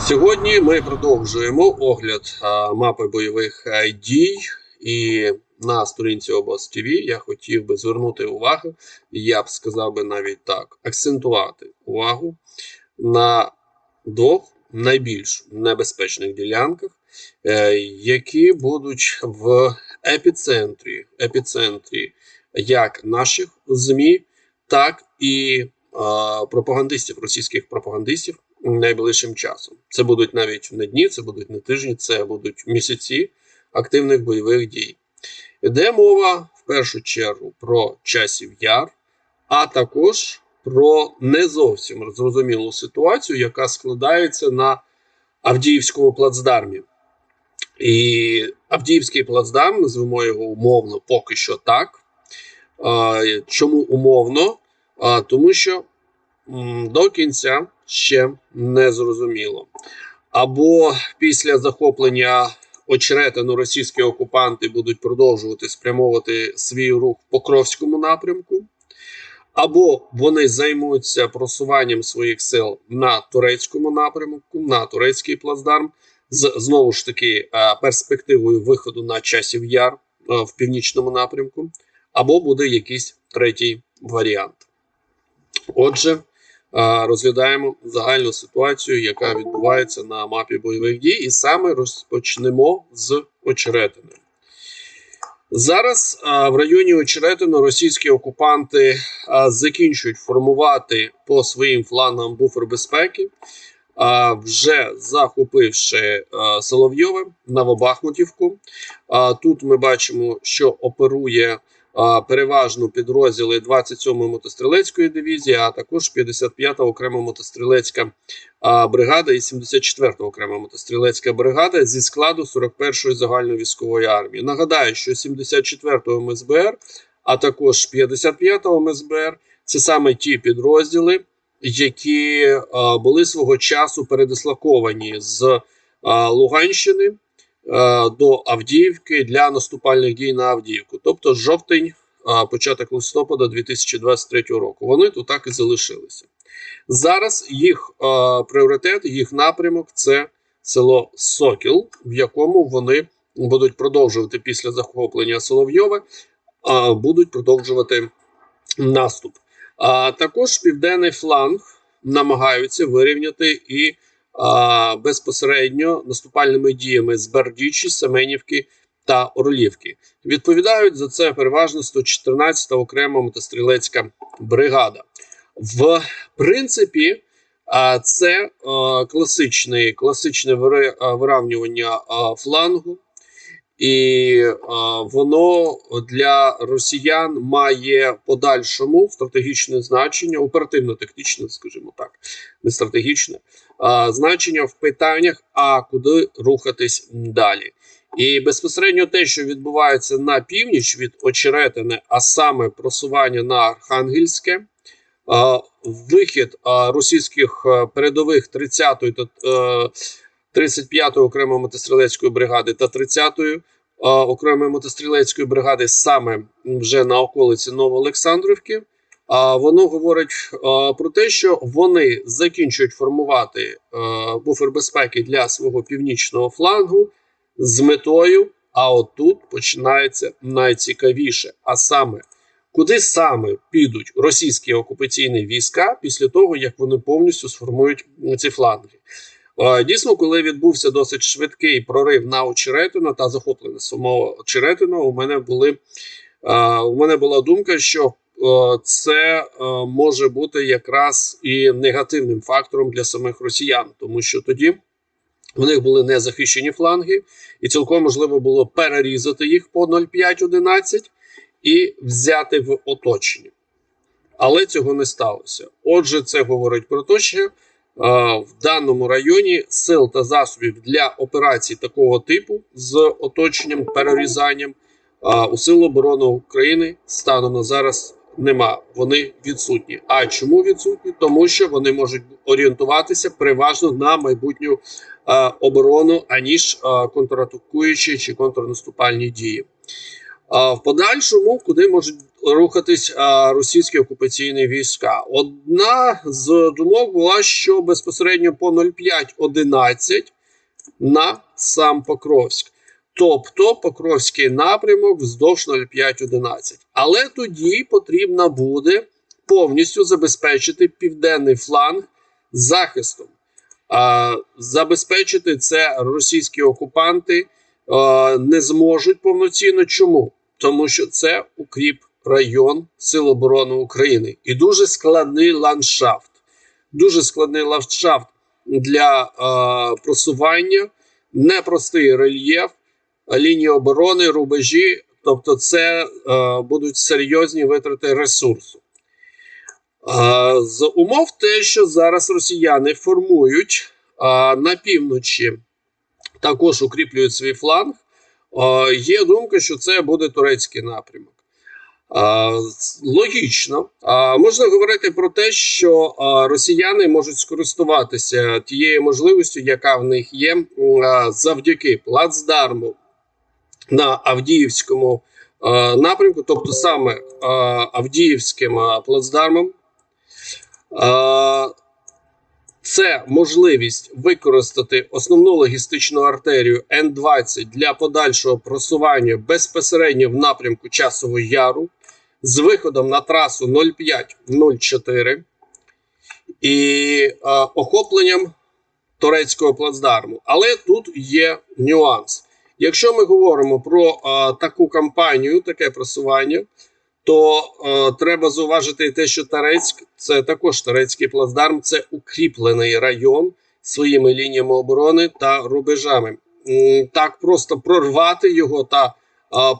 Сьогодні ми продовжуємо огляд мапи бойових дій. І на сторінці Обоз ТВ я хотів би звернути увагу, я б сказав би навіть так, акцентувати увагу на двох найбільш небезпечних ділянках, е, які будуть в епіцентрі, епіцентрі як наших ЗМІ, так і пропагандистів, російських пропагандистів найближчим часом. Це будуть навіть не дні, це будуть не тижні, це будуть місяці активних бойових дій. Йде мова в першу чергу про часів яр, а також про не зовсім зрозумілу ситуацію, яка складається на Авдіївському плацдармі. І Авдіївський плацдарм, назвемо його умовно, поки що так. Чому умовно? А, Тому що м, до кінця ще не зрозуміло. Або після захоплення очеретину російські окупанти будуть продовжувати спрямовувати свій рух в Покровському напрямку, або вони займуться просуванням своїх сил на турецькому напрямку, на турецький плацдарм, з знову ж таки перспективою виходу на часів яр в північному напрямку, або буде якийсь третій варіант. Отже, розглядаємо загальну ситуацію, яка відбувається на мапі бойових дій, і саме розпочнемо з очеретини. Зараз в районі Очеретину російські окупанти закінчують формувати по своїм флангам буфер безпеки, вже захопивши Соловйове Новобахмутівку. Тут ми бачимо, що оперує переважно підрозділи 27-ї мотострілецької дивізії, а також 55-та окрема мотострілецька бригада і 74-та окрема мотострілецька бригада зі складу 41-ї загальної військової армії. Нагадаю, що 74-го МСБР, а також 55-го МСБР це саме ті підрозділи, які були свого часу передислоковані з Луганщини до Авдіївки для наступальних дій на Авдіївку, тобто жовтень, початок листопада 2023 року. Вони тут так і залишилися. Зараз їх е, пріоритет, їх напрямок це село Сокіл, в якому вони будуть продовжувати після захоплення Соловйова, будуть продовжувати наступ. А також південний фланг намагаються вирівняти і безпосередньо наступальними діями з Бердічі, Семенівки та Орлівки. Відповідають за це переважно 114-та окрема мотострілецька бригада. В принципі, це класичне, класичне виравнювання флангу, і а, воно для росіян має подальшому стратегічне значення, оперативно-тактичне, скажімо так, не стратегічне а, значення в питаннях, а куди рухатись далі. І безпосередньо те, що відбувається на північ від Очеретини, а саме просування на Архангельське, вихід російських передових 30-ї та е, 35-ї окремої мотострілецької бригади та 30-ї окремої мотострілецької бригади саме вже на околиці Новоолександрівки. А воно говорить про те, що вони закінчують формувати буфер безпеки для свого північного флангу з метою. А от тут починається найцікавіше, а саме куди саме підуть російські окупаційні війська після того, як вони повністю сформують ці фланги. Е, Дійсно, коли відбувся досить швидкий прорив на Очеретино та захоплення самого Очеретино, у мене були е, у мене була думка, що е, це може бути якраз і негативним фактором для самих росіян, тому що тоді в них були незахищені фланги, і цілком можливо було перерізати їх по 0,5-11 і взяти в оточення. Але цього не сталося. Отже, це говорить про те, що в даному районі сил та засобів для операцій такого типу з оточенням, перерізанням у Сил оборони України станом на зараз нема. Вони відсутні. А чому відсутні? Тому що вони можуть орієнтуватися переважно на майбутню оборону, аніж контратакуючі чи контрнаступальні дії. В подальшому, куди можуть рухатись російські окупаційні війська. Одна з думок була, що безпосередньо по 05.11 на сам Покровськ. Тобто Покровський напрямок вздовж 05.11. Але тоді потрібно буде повністю забезпечити південний фланг захистом. А, забезпечити це російські окупанти а, не зможуть повноцінно. Чому? Тому що це укріп район Сил оборони України і дуже складний ландшафт. Дуже складний ландшафт для е, просування, непростий рельєф, лінії оборони, рубежі. Тобто, це е, будуть серйозні витрати ресурсу. Е, з умов те, що зараз росіяни формують е, на півночі, також укріплюють свій фланг. Е, є думка, що це буде турецький напрямок. Логічно, можна говорити про те, що росіяни можуть скористуватися тією можливістю, яка в них є, завдяки плацдарму на Авдіївському напрямку, тобто саме Авдіївським плацдармом. Це можливість використати основну логістичну артерію Н-20 для подальшого просування безпосередньо в напрямку Часового Яру з виходом на трасу 0504 і е, охопленням турецького плацдарму. Але тут є нюанс. Якщо ми говоримо про е, таку кампанію, таке просування, то е, треба зауважити те, що Тарецьк це також Тарецький плацдарм, це укріплений район своїми лініями оборони та рубежами. Так просто прорвати його та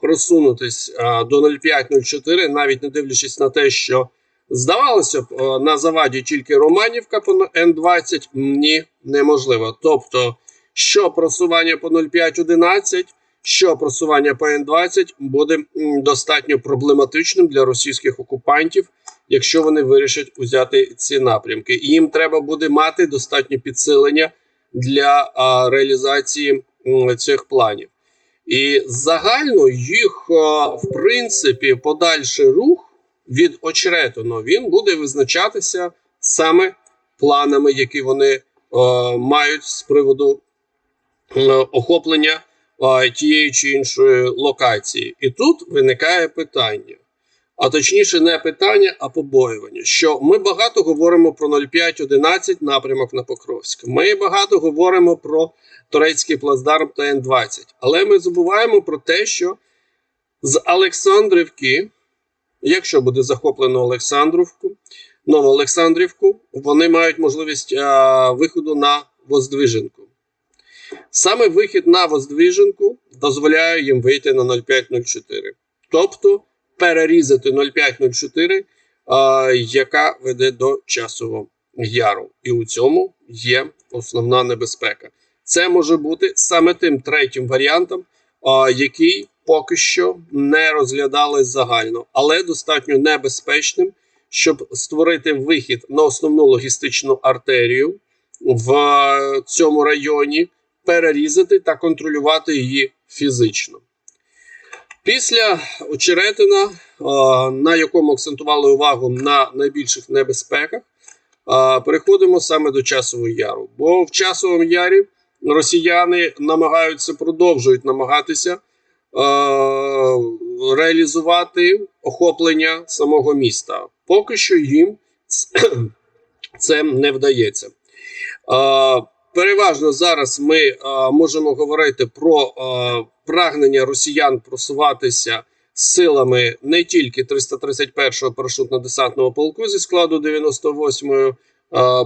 просунутись до 0504, навіть не дивлячись на те, що здавалося б, на заваді тільки Романівка по Н20, ні, неможливо. Тобто, що просування по 0511, що просування по Н-20 буде достатньо проблематичним для російських окупантів, якщо вони вирішать узяти ці напрямки. І їм треба буде мати достатньо підсилення для реалізації цих планів. І загально їх, в принципі, подальший рух від очеретину він буде визначатися саме планами, які вони е, мають з приводу е, охоплення е, тієї чи іншої локації. І тут виникає питання. А точніше, не питання, а побоювання. Що ми багато говоримо про 0511 напрямок на Покровськ. Ми багато говоримо про турецький плацдарм та Н-20. Але ми забуваємо про те, що з Олександрівки, якщо буде захоплено Олександрівку, Новоолександрівку, вони мають можливість а, виходу на Воздвиженку. Саме вихід на Воздвиженку дозволяє їм вийти на 0504. Тобто перерізати 0504, а, яка веде до часового яру. І у цьому є основна небезпека. Це може бути саме тим третім варіантом, який поки що не розглядали загально, але достатньо небезпечним, щоб створити вихід на основну логістичну артерію в цьому районі, перерізати та контролювати її фізично. Після очеретина, на якому акцентували увагу на найбільших небезпеках, переходимо саме до часового яру. Бо в часовому ярі росіяни намагаються продовжують намагатися реалізувати охоплення самого міста. Поки що їм це не вдається. Е, переважно зараз ми е, можемо говорити про е, прагнення росіян просуватися силами не тільки 331-го парашютно-десантного полку зі складу 98-ї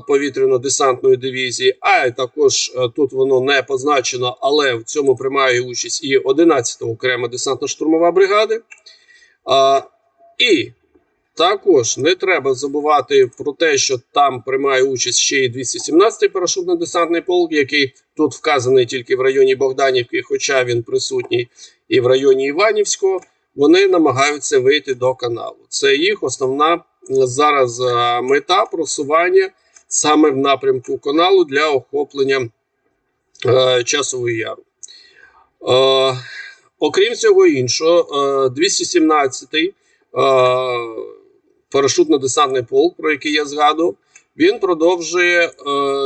повітряно-десантної дивізії, а й також е, тут воно не позначено, але в цьому приймає участь і 11-та окрема десантно-штурмова бригада. І також не треба забувати про те, що там приймає участь ще й 217-й парашютно-десантний полк, який тут вказаний тільки в районі Богданівки, хоча він присутній і в районі Іванівського. Вони намагаються вийти до каналу. Це їх основна зараз е, мета просування саме в напрямку каналу для охоплення е, часової яру. Е, окрім цього іншого, е, 217-й парашутно-десантний полк, про який я згадував, він продовжує е,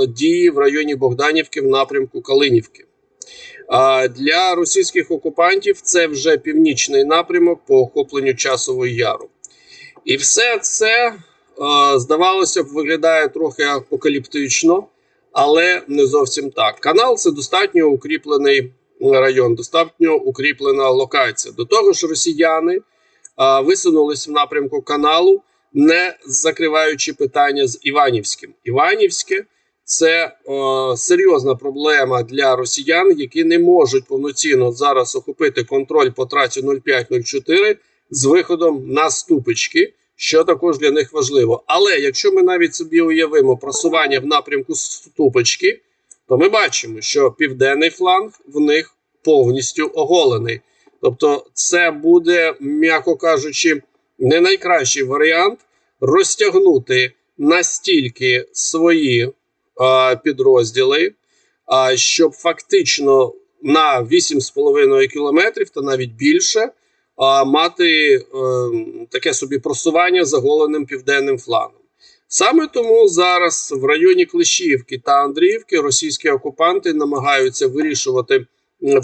дії в районі Богданівки в напрямку Калинівки. А для російських окупантів це вже північний напрямок по охопленню часового яру. І все це, е, здавалося б, виглядає трохи апокаліптично, але не зовсім так. Канал це достатньо укріплений район, достатньо укріплена локація. До того ж, росіяни а, висунулись в напрямку каналу, не закриваючи питання з Іванівським. Іванівське це о, серйозна проблема для росіян, які не можуть повноцінно зараз охопити контроль по трасі 0504 з виходом на ступички, що також для них важливо. Але якщо ми навіть собі уявимо просування в напрямку ступички, то ми бачимо, що південний фланг в них повністю оголений. Тобто, це буде, м'яко кажучи, не найкращий варіант розтягнути настільки свої а, підрозділи, а, щоб фактично на 8,5 кілометрів та навіть більше а, мати е, таке собі просування заголеним південним флангом. Саме тому зараз в районі Клещівки та Андріївки російські окупанти намагаються вирішувати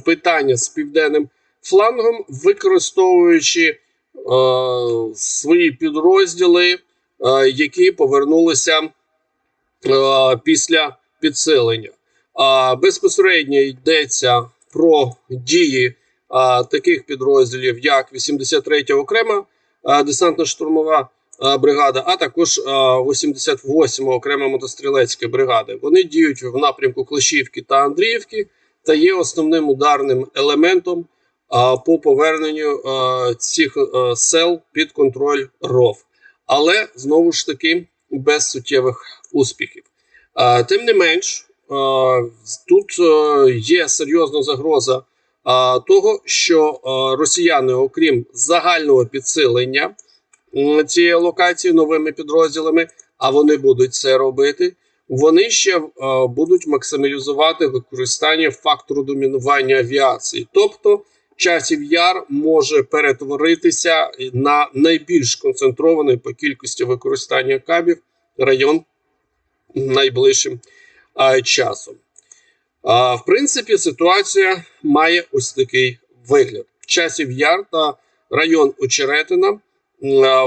питання з південним флангом, використовуючи свої підрозділи, е, які повернулися е, після підсилення. А безпосередньо йдеться про дії таких підрозділів, як 83 окрема десантно-штурмова бригада, а також а, 88 окрема мотострілецька бригада. Вони діють в напрямку Клещівки та Андріївки та є основним ударним елементом по поверненню цих сел під контроль РОВ. Але знову ж таки без суттєвих успіхів. Тим не менш, тут є серйозна загроза того, що росіяни, окрім загального підсилення цієї локації новими підрозділами, а вони будуть це робити. Вони ще будуть максималізувати використання фактору домінування авіації, тобто часів яр може перетворитися на найбільш концентрований по кількості використання кабів район найближчим а, часом. А, в принципі, ситуація має ось такий вигляд: часів яр та район Очеретина.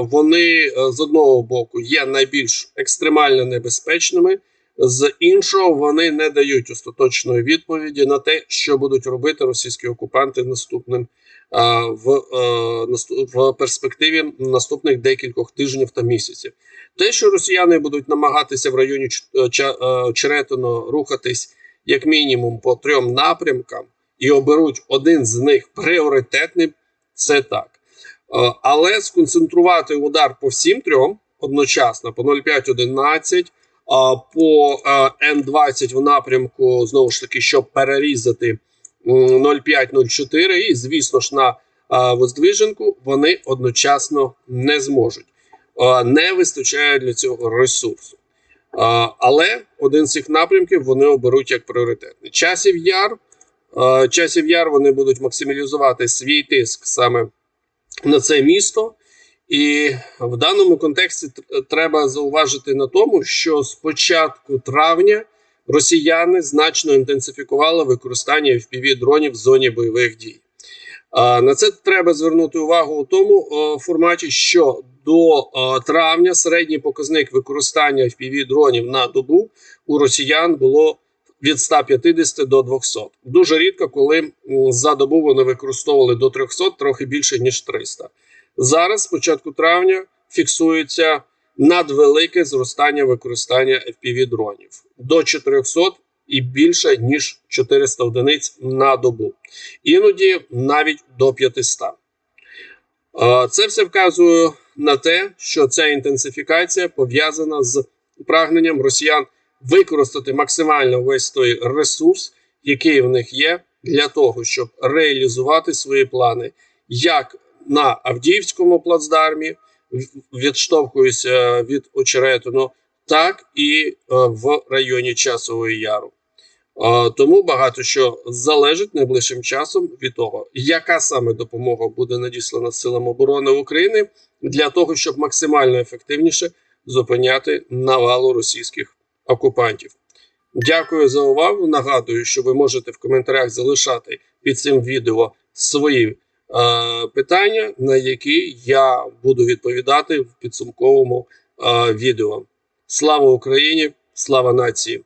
Вони е, з одного боку є найбільш екстремально небезпечними, з іншого вони не дають остаточної відповіді на те, що будуть робити російські окупанти наступним а, в, е, насту- в перспективі наступних декількох тижнів та місяців. Те, що росіяни будуть намагатися в районі е, е, Черетино рухатись як мінімум по трьом напрямкам і оберуть один з них пріоритетним, це так. Але сконцентрувати удар по всім трьом одночасно по 0,5-11, а по е, Н20 в напрямку знову ж таки, щоб перерізати 0,5-0,4, і звісно ж на е, Воздвиженку вони одночасно не зможуть. Е, Не вистачає для цього ресурсу. Е, Але один з цих напрямків вони оберуть як пріоритетний. Часів яр. е, Часів яр вони будуть максималізувати свій тиск саме на це місто. І в даному контексті треба зауважити на тому, що з початку травня росіяни значно інтенсифікували використання fpv дронів в зоні бойових дій. На це треба звернути увагу у тому форматі, що до травня середній показник використання fpv дронів на добу у росіян було від 150 до 200. Дуже рідко, коли за добу вони використовували до 300, трохи більше ніж 300. Зараз, з початку травня, фіксується надвелике зростання використання fpv дронів до 400 і більше ніж 400 одиниць на добу, іноді навіть до 500. Е, Це все вказує на те, що ця інтенсифікація пов'язана з прагненням росіян використати максимально весь той ресурс, який в них є, для того, щоб реалізувати свої плани як на Авдіївському плацдармі, відштовхуюся від Очеретину, так і е, в районі Часової Яру. Тому багато що залежить найближчим часом від того, яка саме допомога буде надіслана силам оборони України для того, щоб максимально ефективніше зупиняти навалу російських окупантів. Дякую за увагу. Нагадую, що ви можете в коментарях залишати під цим відео свої е, питання, на які я буду відповідати в підсумковому е, відео. Слава Україні! Слава нації!